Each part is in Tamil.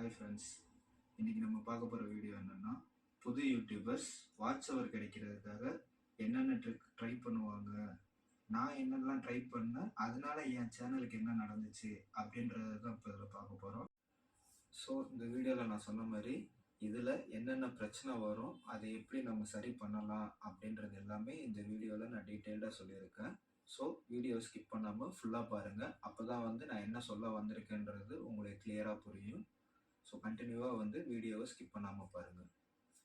ஹாய் ஃப்ரெண்ட்ஸ் இன்றைக்கி நம்ம பார்க்க போகிற வீடியோ என்னென்னா புது யூடியூபர்ஸ் வாட்ச் அவர் கிடைக்கிறதுக்காக என்னென்ன ட்ரிக் ட்ரை பண்ணுவாங்க? நான் என்னெல்லாம் ட்ரை பண்ணேன்? அதனால என் சேனலுக்கு என்ன நடந்துச்சு? அப்படின்றத தான் இப்போ இதில் பார்க்க போகிறோம் ஸோ இந்த வீடியோவில் நான் சொன்ன மாதிரி இதில் என்னென்ன பிரச்சனை வரும் அதை எப்படி நம்ம சரி பண்ணலாம் அப்படின்றது எல்லாமே இந்த வீடியோவில் நான் டீட்டெயில்டாக சொல்லியிருக்கேன். ஸோ வீடியோ ஸ்கிப் பண்ணாமல் ஃபுல்லாக பாருங்கள் அப்போ தான் வந்து நான் என்ன சொல்ல வந்திருக்கேன்றது உங்களுக்கு கிளியராக புரியும். ஸோ கண்டினியூவாக வந்து வீடியோவை ஸ்கிப் பண்ணாமல் பாருங்கள்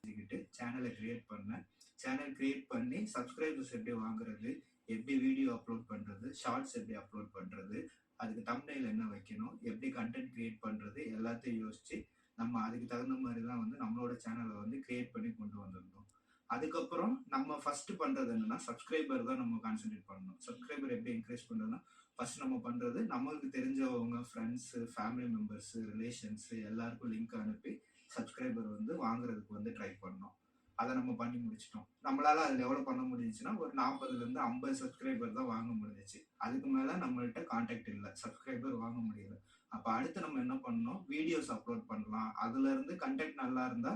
இதுக்கிட்டு சேனலை க்ரியேட் பண்ணேன் சேனல் கிரியேட் பண்ணி சப்ஸ்கிரைபர்ஸ் எப்படி வாங்குறது எப்படி வீடியோ அப்லோட் பண்ணுறது ஷார்ட்ஸ் எப்படி அப்லோட் பண்ணுறது அதுக்கு தம்ப்நெயில் என்ன வைக்கணும் எப்படி கண்டென்ட் க்ரியேட் பண்ணுறது எல்லாத்தையும் யோசித்து நம்ம அதுக்கு தகுந்த மாதிரி தான் வந்து நம்மளோட சேனலை வந்து க்ரியேட் பண்ணி கொண்டு வந்திருந்தோம். அதுக்கப்புறம் நம்ம ஃபர்ஸ்ட் பண்ணுறது என்னன்னா சப்ஸ்கிரைபர் தான் நம்ம கான்சென்ட்ரேட் பண்ணணும். சப்ஸ்கிரைபர் எப்படி என்கரேஜ் பண்றதுன்னா ஃபர்ஸ்ட் நம்ம பண்றது நம்மளுக்கு தெரிஞ்சவங்க ஃப்ரெண்ட்ஸ் ஃபேமிலி மெம்பர்ஸ் ரிலேஷன்ஸ் எல்லாருக்கும் லிங்க் அனுப்பி சப்ஸ்கிரைபர் வந்து வாங்குறதுக்கு வந்து ட்ரை பண்ணோம். அதை நம்ம பண்ணி முடிச்சிட்டோம். நம்மளால அது எவ்வளோ பண்ண முடிஞ்சுன்னா ஒரு நாற்பதுல இருந்து ஐம்பது சப்ஸ்கிரைபர் தான் வாங்க முடிஞ்சிச்சு. அதுக்கு மேல நம்மள்ட்ட கான்டாக்ட் இல்லை. சப்ஸ்கிரைபர் வாங்க முடியல. அப்போ அடுத்து நம்ம என்ன பண்ணோம் வீடியோஸ் அப்லோட் பண்ணலாம். அதுல இருந்து கண்டென்ட் நல்லா இருந்தா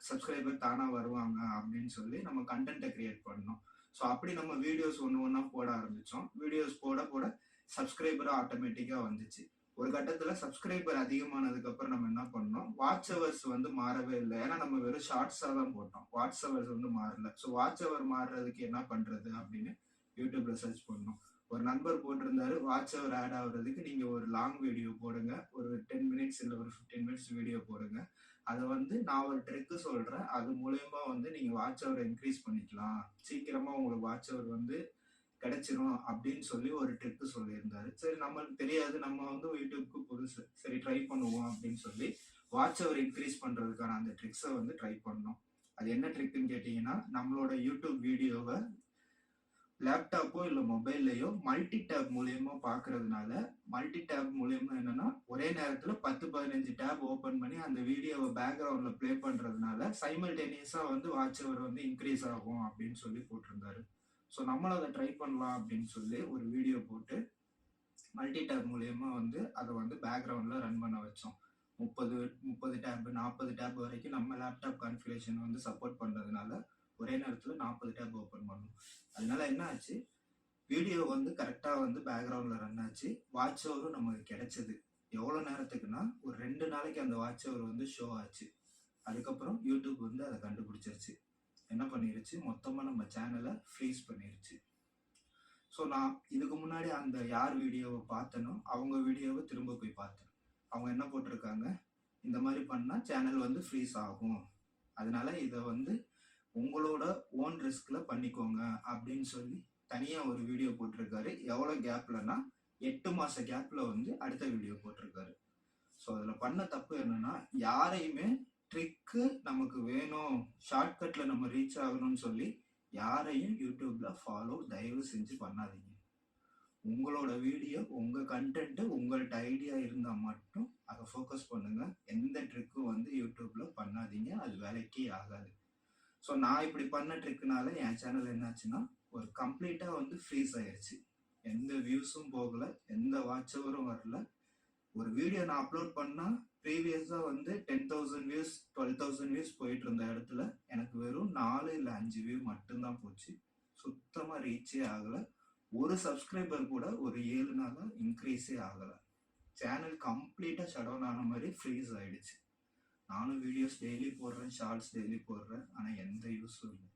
சப்ஸ்கிரைபர் தானா வருவாங்க அப்படின்னு சொல்லி நம்ம கண்டென்ட்டை கிரியேட் பண்ணோம். ஸோ அப்படி நம்ம வீடியோஸ் ஒன்று ஒன்றா போட ஆரம்பித்தோம் வீடியோஸ் போட போட சப்ஸ்கிரைபரும் ஆட்டோமேட்டிக்காக வந்துச்சு. ஒரு கட்டத்தில் சப்ஸ்கிரைபர் அதிகமானதுக்கு அப்புறம் நம்ம என்ன பண்ணோம்? வாட்ச் அவர்ஸ் வந்து மாறவே இல்லை. ஏன்னா நம்ம வெறும் ஷார்ட்ஸாக தான் போட்டோம். வாட்ச் அவர்ஸ் வந்து மாறல. ஸோ வாட்ச் அவர் மாறுறதுக்கு என்ன பண்றது அப்படின்னு யூடியூப்ல சர்ச் பண்ணோம். ஒரு நண்பர் போட்டிருந்தாரு வாட்ச் அவர் ஆட் ஆகுறதுக்கு நீங்க ஒரு லாங் வீடியோ போடுங்க. ஒரு டென் மினிட்ஸ் இல்லை ஒரு ஃபிஃப்டீன் மினிட்ஸ் வீடியோ போடுங்க. அதை வந்து நான் ஒரு ட்ரிக்கு சொல்றேன். அது மூலயமா வந்து நீங்க வாட்ச் அவர் இன்க்ரீஸ் பண்ணிக்கலாம். சீக்கிரமா உங்களுக்கு வாட்ச் அவர் வந்து கிடைச்சிரும் அப்படின்னு சொல்லி ஒரு ட்ரிக்கு சொல்லியிருந்தாரு. சரி நம்மளுக்கு தெரியாது. நம்ம வந்து யூடியூப்க்கு புதுசு சரி ட்ரை பண்ணுவோம் அப்படின்னு சொல்லி வாட்ச் அவர் இன்க்ரீஸ் பண்றதுக்கான அந்த ட்ரிக்ஸை வந்து ட்ரை பண்ணோம். அது என்ன ட்ரிக்குன்னு கேட்டீங்கன்னா நம்மளோட யூடியூப் வீடியோவை லேப்டாப்போ இல்லை மொபைல்லையோ மல்டி டேப் மூலியமா பார்க்கறதுனால மல்டி டேப் மூலியமா என்னன்னா ஒரே நேரத்துல பத்து பதினஞ்சு டேப் ஓபன் பண்ணி அந்த வீடியோவை பேக்ரவுண்ட்ல ப்ளே பண்றதுனால சைமல்டேனியஸா வந்து வாட்ச் அவர் வந்து இன்க்ரீஸ் ஆகும் அப்படின்னு சொல்லி போட்டிருந்தாரு. ஸோ நம்மளும் அதை ட்ரை பண்ணலாம் அப்படின்னு சொல்லி ஒரு வீடியோ போட்டு மல்டி டேப் மூலயமா வந்து அதை வந்து பேக்ரவுண்டில் ரன் பண்ண வச்சோம். முப்பது முப்பது டேப் நாற்பது டேப் வரைக்கும் நம்ம லேப்டாப் கான்ஃபிகரேஷன் வந்து சப்போர்ட் பண்ணுறதுனால ஒரே நேரத்தில் நாற்பது டேப் ஓப்பன் பண்ணோம். அதனால என்ன ஆச்சு? வீடியோ வந்து கரெக்டாக வந்து பேக்ரவுண்டில் ரன் ஆச்சு. வாட்ச் ஓவரும் நமக்கு கிடைச்சது. எவ்வளோ நேரத்துக்குன்னா ஒரு ரெண்டு நாளைக்கு அந்த வாட்ச் ஓவர் வந்து ஷோ ஆச்சு. அதுக்கப்புறம் யூடியூப் வந்து அதை கண்டுபிடிச்சிருச்சு. என்ன பண்ணிருச்சு? மொத்தமாக நம்ம சேனலை ஃப்ரீஸ் பண்ணிருச்சு. ஸோ நான் இதுக்கு முன்னாடி அந்த யார் வீடியோவை பார்த்தனோ அவங்க வீடியோவை திரும்ப போய் பார்த்தேன். அவங்க என்ன போட்டிருக்காங்க? இந்த மாதிரி பண்ணால் சேனல் வந்து ஃப்ரீஸ் ஆகும். அதனால இதை வந்து உங்களோட ஓன் ரிஸ்கில் பண்ணிக்கோங்க அப்படின்னு சொல்லி தனியாக ஒரு வீடியோ போட்டிருக்காரு. எவ்வளோ கேப்லன்னா எட்டு மாத கேப்பில் வந்து அடுத்த வீடியோ போட்டிருக்காரு. ஸோ அதில் பண்ண தப்பு என்னன்னா யாரையுமே ட்ரிக்கு நமக்கு வேணும். ஷார்ட்கட்ல நம்ம ரீச் ஆகணும்னு சொல்லி யாரையும் யூடியூப்ல ஃபாலோ தயவு செஞ்சு பண்ணாதீங்க. உங்களோட வீடியோ உங்க கண்டென்ட் உங்கள்ட்ட ஐடியா இருந்தா மட்டும் அதை ஃபோக்கஸ் பண்ணுங்க. எந்த ட்ரிக்கும் வந்து யூடியூப்ல பண்ணாதீங்க. அது வேலைக்கே ஆகாது. ஸோ நான் இப்படி பண்ண ட்ரிக்குனால என் சேனல் என்னாச்சுன்னா ஒரு கம்ப்ளீட்டாக வந்து ஃப்ரீஸ் ஆயிடுச்சு எந்த வியூஸும் போகல. எந்த வாட்ச் வரல. ஒரு வீடியோ நான் அப்லோட் பண்ணால் ப்ரீவியஸா வந்து ten thousand views twelve thousand views போயிட்டு இருந்த இடத்துல எனக்கு வெறும் நாலு இல்லை அஞ்சு வியூ மட்டும்தான் போச்சு. சுத்தமாக ரீச்சே ஆகலை. ஒரு சப்ஸ்கிரைபர் கூட ஒரு ஏழு நாளாக இன்க்ரீஸே ஆகலை. சேனல் கம்ப்ளீட்டாக ஷட் டவுன் ஆன மாதிரி ஃப்ரீஸ் ஆயிடுச்சு. நானும் வீடியோஸ் டெய்லி போடுறேன் ஷார்ட்ஸ் டெய்லி போடுறேன் ஆனால் எந்த யூஸும் இல்லை.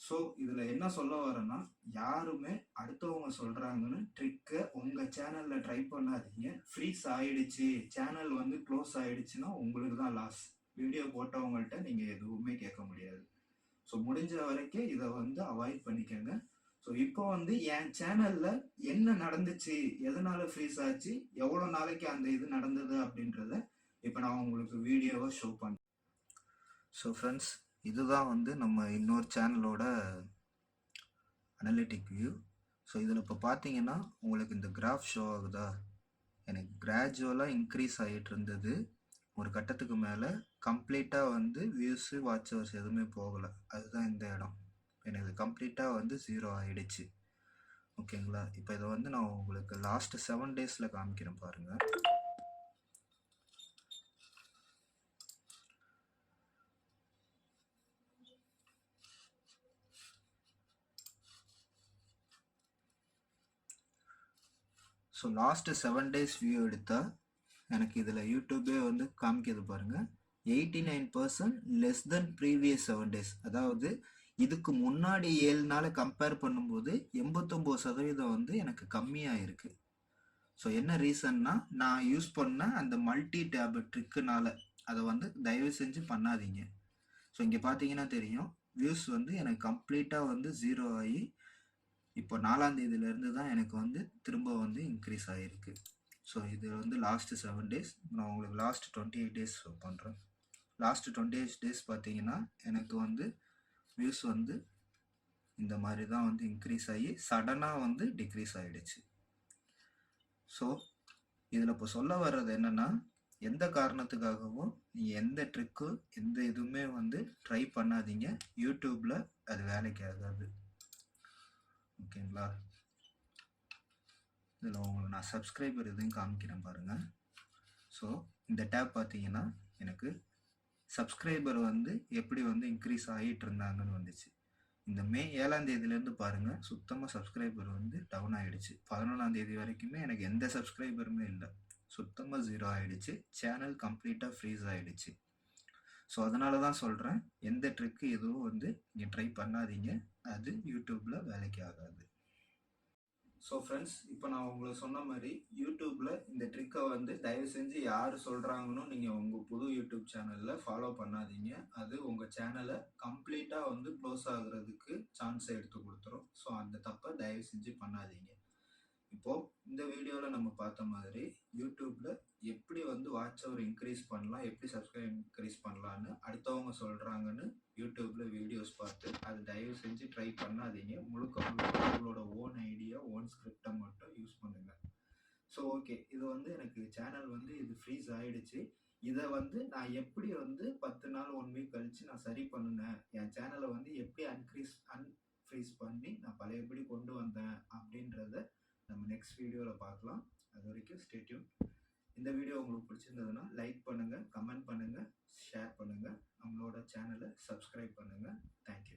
ஸோ இதில் என்ன சொல்ல வரேன்னா யாருமே அடுத்தவங்க சொல்கிறாங்கன்னு ட்ரிக்கை உங்கள் சேனலில் ட்ரை பண்ணாதீங்க. ஃப்ரீஸ் ஆயிடுச்சு. சேனல் வந்து க்ளோஸ் ஆயிடுச்சுன்னா உங்களுக்கு தான் லாஸ் வீடியோ போட்டவங்கள்ட்ட நீங்கள் எதுவுமே கேட்க முடியாது. ஸோ முடிஞ்ச வரைக்கும் இதை வந்து அவாய்ட் பண்ணிக்கோங்க. ஸோ இப்போ வந்து என் சேனலில் என்ன நடந்துச்சு? எதனால ஃப்ரீஸ் ஆச்சு? எவ்வளோ நாளைக்கு அந்த இது நடந்தது அப்படின்றத இப்போ நான் உங்களுக்கு வீடியோவை ஷோ பண்ணேன் ஸோ ஃப்ரெண்ட்ஸ் இதுதான் வந்து நம்ம இன்னொரு சேனலோட அனலிட்டிக் வியூ ஸோ இதில் இப்போ பார்த்தீங்கன்னா உங்களுக்கு இந்த கிராஃப் ஷோ ஆகுதா? எனக்கு கிராஜுவலாக இன்க்ரீஸ் ஆகிட்டு இருந்தது. ஒரு கட்டத்துக்கு மேலே கம்ப்ளீட்டாக வந்து வியூஸு வாட்ச் எதுவுமே போகலை. அதுதான் இந்த இடம். எனக்கு கம்ப்ளீட்டாக வந்து ஜீரோ ஆகிடுச்சு ஓகேங்களா இப்போ இதை வந்து நான் உங்களுக்கு லாஸ்ட் செவன் டேஸில் காமிக்கிறேன் பாருங்கள் so last seven days view எடுத்தால் எனக்கு இதில் யூடியூபே வந்து காமிக்கிது பாருங்கள் eighty nine percent less than previous seven days அதாவது இதுக்கு முன்னாடி ஏழு நாளை கம்பேர் பண்ணும்போது எண்பத்தொம்போது சதவீதம் வந்து எனக்கு கம்மியாக இருக்குது ஸோ என்ன ரீசன்னா நான் யூஸ் பண்ண அந்த மல்டி டேப் ட்ரிக்குனால அதை வந்து தயவு செஞ்சு பண்ணாதீங்க. ஸோ இங்கே பார்த்தீங்கன்னா தெரியும் வியூஸ் வந்து எனக்கு கம்ப்ளீட்டாக வந்து ஜீரோ ஆகி இப்போ நாலாம் தேதியிலேருந்து தான் எனக்கு வந்து திரும்ப வந்து இன்க்ரீஸ் ஆகிருக்கு ஸோ இது வந்து லாஸ்ட்டு செவன் டேஸ் நான் உங்களுக்கு லாஸ்ட் டுவெண்ட்டி எயிட் டேஸ் பண்ணுறேன் லாஸ்ட் டுவெண்ட்டி எயிட் டேஸ் பார்த்தீங்கன்னா எனக்கு வந்து வியூஸ் வந்து இந்த மாதிரி தான் வந்து இன்க்ரீஸ் ஆகி சடனாக வந்து டிக்ரீஸ் ஆகிடுச்சு ஸோ இதில் இப்போ சொல்ல வர்றது என்னென்னா எந்த காரணத்துக்காகவும் நீங்கள் எந்த ட்ரிக்கு எந்த இதுவுமே வந்து ட்ரை பண்ணாதீங்க. யூடியூப்பில் அது வேலைக்கு ஆகாது. ஓகேங்களா இதில் உங்களுக்கு நான் சப்ஸ்கிரைபர் எதுவும் காமிக்கிறேன் பாருங்கள் ஸோ இந்த டேப் பார்த்தீங்கன்னா எனக்கு சப்ஸ்கிரைபர் வந்து எப்படி வந்து இன்க்ரீஸ் ஆகிட்டு இருந்தாங்கன்னு வந்துச்சு. இந்த மே ஏழாம் தேதியிலேருந்து பாருங்கள் சுத்தமாக சப்ஸ்கிரைபர் வந்து டவுன் ஆகிடுச்சு பதினொன்றாம் தேதி வரைக்குமே எனக்கு எந்த சப்ஸ்கிரைபருமே இல்லை. சுத்தமாக ஜீரோ ஆகிடுச்சு சேனல் கம்ப்ளீட்டாக ஃப்ரீஸ் ஆகிடுச்சு ஸோ அதனால தான் சொல்கிறேன் எந்த ட்ரிக்கு எதுவும் வந்து நீங்கள் ட்ரை பண்ணாதீங்க. அது யூடியூப்பில் வேலைக்கு ஆகாது. ஸோ ஃப்ரெண்ட்ஸ் இப்போ நான் உங்களுக்கு சொன்ன மாதிரி யூடியூப்பில் இந்த ட்ரிக்கை வந்து தயவு செஞ்சு யார் சொல்கிறாங்கன்னு நீங்கள் உங்கள் புது யூடியூப் சேனலில் ஃபாலோ பண்ணாதீங்க. அது உங்கள் சேனலை கம்ப்ளீட்டாக வந்து க்ளோஸ் ஆகுறதுக்கு சான்ஸை எடுத்து கொடுத்துரும். ஸோ அந்த தப்பை தயவு செஞ்சு பண்ணாதீங்க. இப்போது இந்த வீடியோவில் நம்ம பார்த்த மாதிரி யூடியூப்பில் எப்படி வந்து வாட்ச் அவர் இன்க்ரீஸ் பண்ணலாம் எப்படி சப்ஸ்கிரைப் இன்க்ரீஸ் பண்ணலான்னு அடுத்தவங்க சொல்கிறாங்கன்னு யூடியூப்பில் வீடியோஸ் பார்த்து அது தயவு செஞ்சு ட்ரை பண்ணாதீங்க. முழுக்க முழுக்க உங்களோட ஓன் ஐடியா ஓன் ஸ்கிரிப்டை மட்டும் யூஸ் பண்ணுங்கள் ஸோ ஓகே இது வந்து எனக்கு சேனல் வந்து இது ஃப்ரீஸ் ஆகிடுச்சு இதை வந்து நான் எப்படி வந்து பத்து நாள் ஒன் வீக் கழித்து நான் சரி பண்ணினேன்? என் சேனலை வந்து எப்படி அன்க்ரீஸ் அன்ஃப்ரீஸ் பண்ணி நான் பழையபடி கொண்டு வந்தேன்? அப்படின்றத நம்ம நெக்ஸ்ட் வீடியோவில் பார்க்கலாம். அது வரைக்கும் ஸ்டேட்யூன் இந்த வீடியோ உங்களுக்கு பிடிச்சிருந்ததுன்னா லைக் பண்ணுங்கள் கமெண்ட் பண்ணுங்கள் ஷேர் பண்ணுங்கள் நம்மளோட சேனலை சப்ஸ்கிரைப் பண்ணுங்கள் தேங்க்யூ